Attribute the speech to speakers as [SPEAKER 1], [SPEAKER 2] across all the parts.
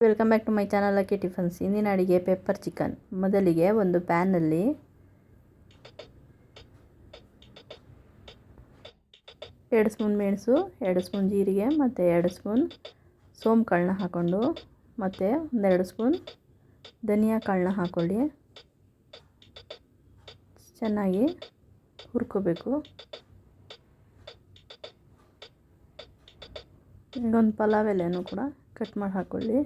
[SPEAKER 1] Welcome back to my channel ಅಕ್ಕಿ tiffins. ಇಂದಿನ ಅಡಿಗೆ ಪೆಪ್ಪರ್ ಚಿಕನ್. ಮೊದಲಿಗೆ ಒಂದು ಪ್ಯಾನಲ್ಲಿ ಎರಡು ಸ್ಪೂನ್ ಮೆಣಸು, ಎರಡು ಸ್ಪೂನ್ ಜೀರಿಗೆ ಮತ್ತು ಎರಡು ಸ್ಪೂನ್ ಸೋಮ್ ಕಾಳನ್ನ ಹಾಕ್ಕೊಂಡು ಮತ್ತು ಒಂದೆರಡು ಸ್ಪೂನ್ ಧನಿಯಾ ಕಾಳನ್ನ ಹಾಕ್ಕೊಳ್ಳಿ. ಚೆನ್ನಾಗಿ ಹುರ್ಕೋಬೇಕು. ಒಂದು ಪಲಾವ್ ಎಲೆನೂ ಕೂಡ ಕಟ್ ಮಾಡಿ ಹಾಕ್ಕೊಳ್ಳಿ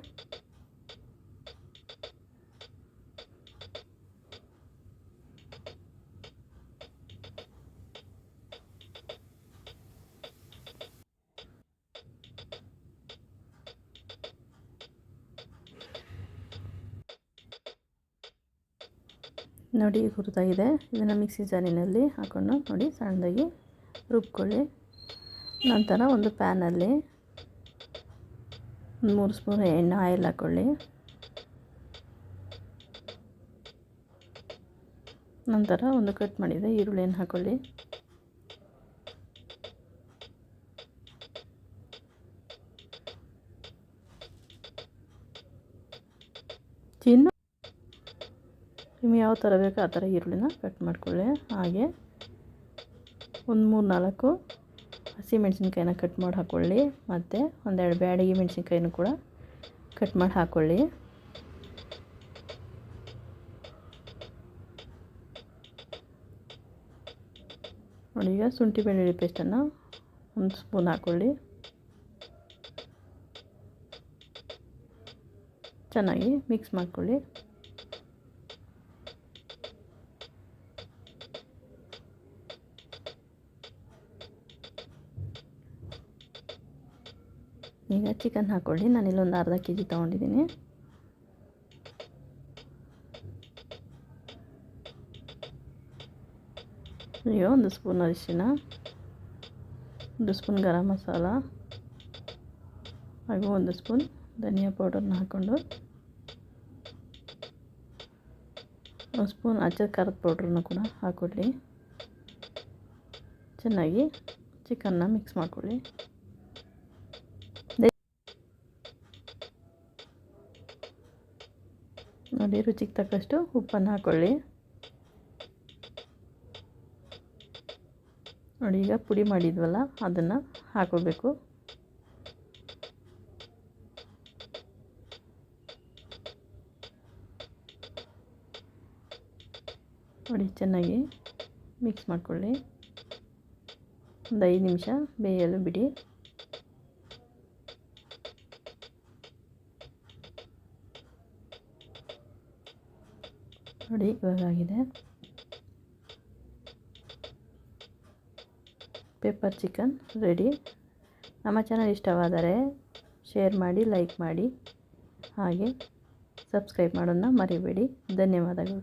[SPEAKER 1] ನೋಡಿ, ಹುರಿದಾಗಿದೆ. ಇದನ್ನು ಮಿಕ್ಸಿ ಜಾರಿನಲ್ಲಿ ಹಾಕ್ಕೊಂಡು ನೋಡಿ, ಸಣ್ಣದಾಗಿ ರುಬ್ಕೊಳ್ಳಿ. ನಂತರ ಒಂದು ಪ್ಯಾನಲ್ಲಿ ಒಂದು ಮೂರು ಸ್ಪೂನ್ ಎಣ್ಣೆ ಆಯಿಲ್ ಹಾಕ್ಕೊಳ್ಳಿ ನಂತರ ಒಂದು ಕಟ್ ಮಾಡಿದ ಈರುಳ್ಳಿಯನ್ನು ಹಾಕ್ಕೊಳ್ಳಿ ಚಿನ್ನ. ನಿಮ್ಗೆ ಯಾವ ಥರ ಬೇಕೋ ಆ ಥರ ಈರುಳ್ಳಿನ ಕಟ್ ಮಾಡ್ಕೊಳ್ಳಿ. ಹಾಗೆ ಒಂದು ಮೂರು ನಾಲ್ಕು ಹಸಿ ಮೆಣಸಿನ್ಕಾಯಿನ ಕಟ್ ಮಾಡಿ ಹಾಕ್ಕೊಳ್ಳಿ ಮತ್ತು ಒಂದೆರಡು ಬ್ಯಾಡಗಿ ಮೆಣಸಿನ್ಕಾಯಿನೂ ಕೂಡ ಕಟ್ ಮಾಡಿ ಹಾಕ್ಕೊಳ್ಳಿ ನೋಡಿ, ಈಗ ಶುಂಠಿ ಬೆಳ್ಳುಳ್ಳಿ ಪೇಸ್ಟನ್ನು ಒಂದು ಸ್ಪೂನ್ ಹಾಕ್ಕೊಳ್ಳಿ ಚೆನ್ನಾಗಿ ಮಿಕ್ಸ್ ಮಾಡ್ಕೊಳ್ಳಿ. ಈಗ ಚಿಕನ್ ಹಾಕ್ಕೊಳ್ಳಿ ನಾನು ಇಲ್ಲೊಂದು ಅರ್ಧ ಕೆ ಜಿ ತೊಗೊಂಡಿದ್ದೀನಿ ಅಯ್ಯೋ, ಒಂದು ಸ್ಪೂನ್ ಅರಿಶಿನ ಒಂದು ಸ್ಪೂನ್ ಗರಂ ಮಸಾಲ, ಹಾಗೂ ಒಂದು ಸ್ಪೂನ್ ಧನಿಯಾ ಪೌಡರ್ನ ಹಾಕ್ಕೊಂಡು, ಒಂದು ಸ್ಪೂನ್ ಅಚ್ಚ ಖಾರದ ಪೌಡ್ರನ್ನು ಕೂಡ ಹಾಕ್ಕೊಳ್ಳಿ ಚೆನ್ನಾಗಿ ಚಿಕನ್ನ ಮಿಕ್ಸ್ ಮಾಡ್ಕೊಳ್ಳಿ. ನೋಡಿ, ರುಚಿಗೆ ತಕ್ಕಷ್ಟು ಉಪ್ಪನ್ನು ಹಾಕ್ಕೊಳ್ಳಿ ನೋಡಿ, ಈಗ ಪುಡಿ ಮಾಡಿದ್ವಲ್ಲ, ಅದನ್ನು ಹಾಕೋಬೇಕು. ನೋಡಿ, ಚೆನ್ನಾಗಿ ಮಿಕ್ಸ್ ಮಾಡಿಕೊಳ್ಳಿ. ಒಂದು ಐದು ನಿಮಿಷ ಬೇಯಲು ಬಿಡಿ. ನೋಡಿ, ಇವಾಗಾಗಿದೆ. Pepper chicken ready. ನಮ್ಮ ಚಾನಲ್ ಇಷ್ಟವಾದರೆ ಶೇರ್ ಮಾಡಿ, ಲೈಕ್ ಮಾಡಿ, ಹಾಗೆ ಸಬ್ಸ್ಕ್ರೈಬ್ ಮಾಡೋದನ್ನ ಮರಿಬೇಡಿ. ಧನ್ಯವಾದಗಳು.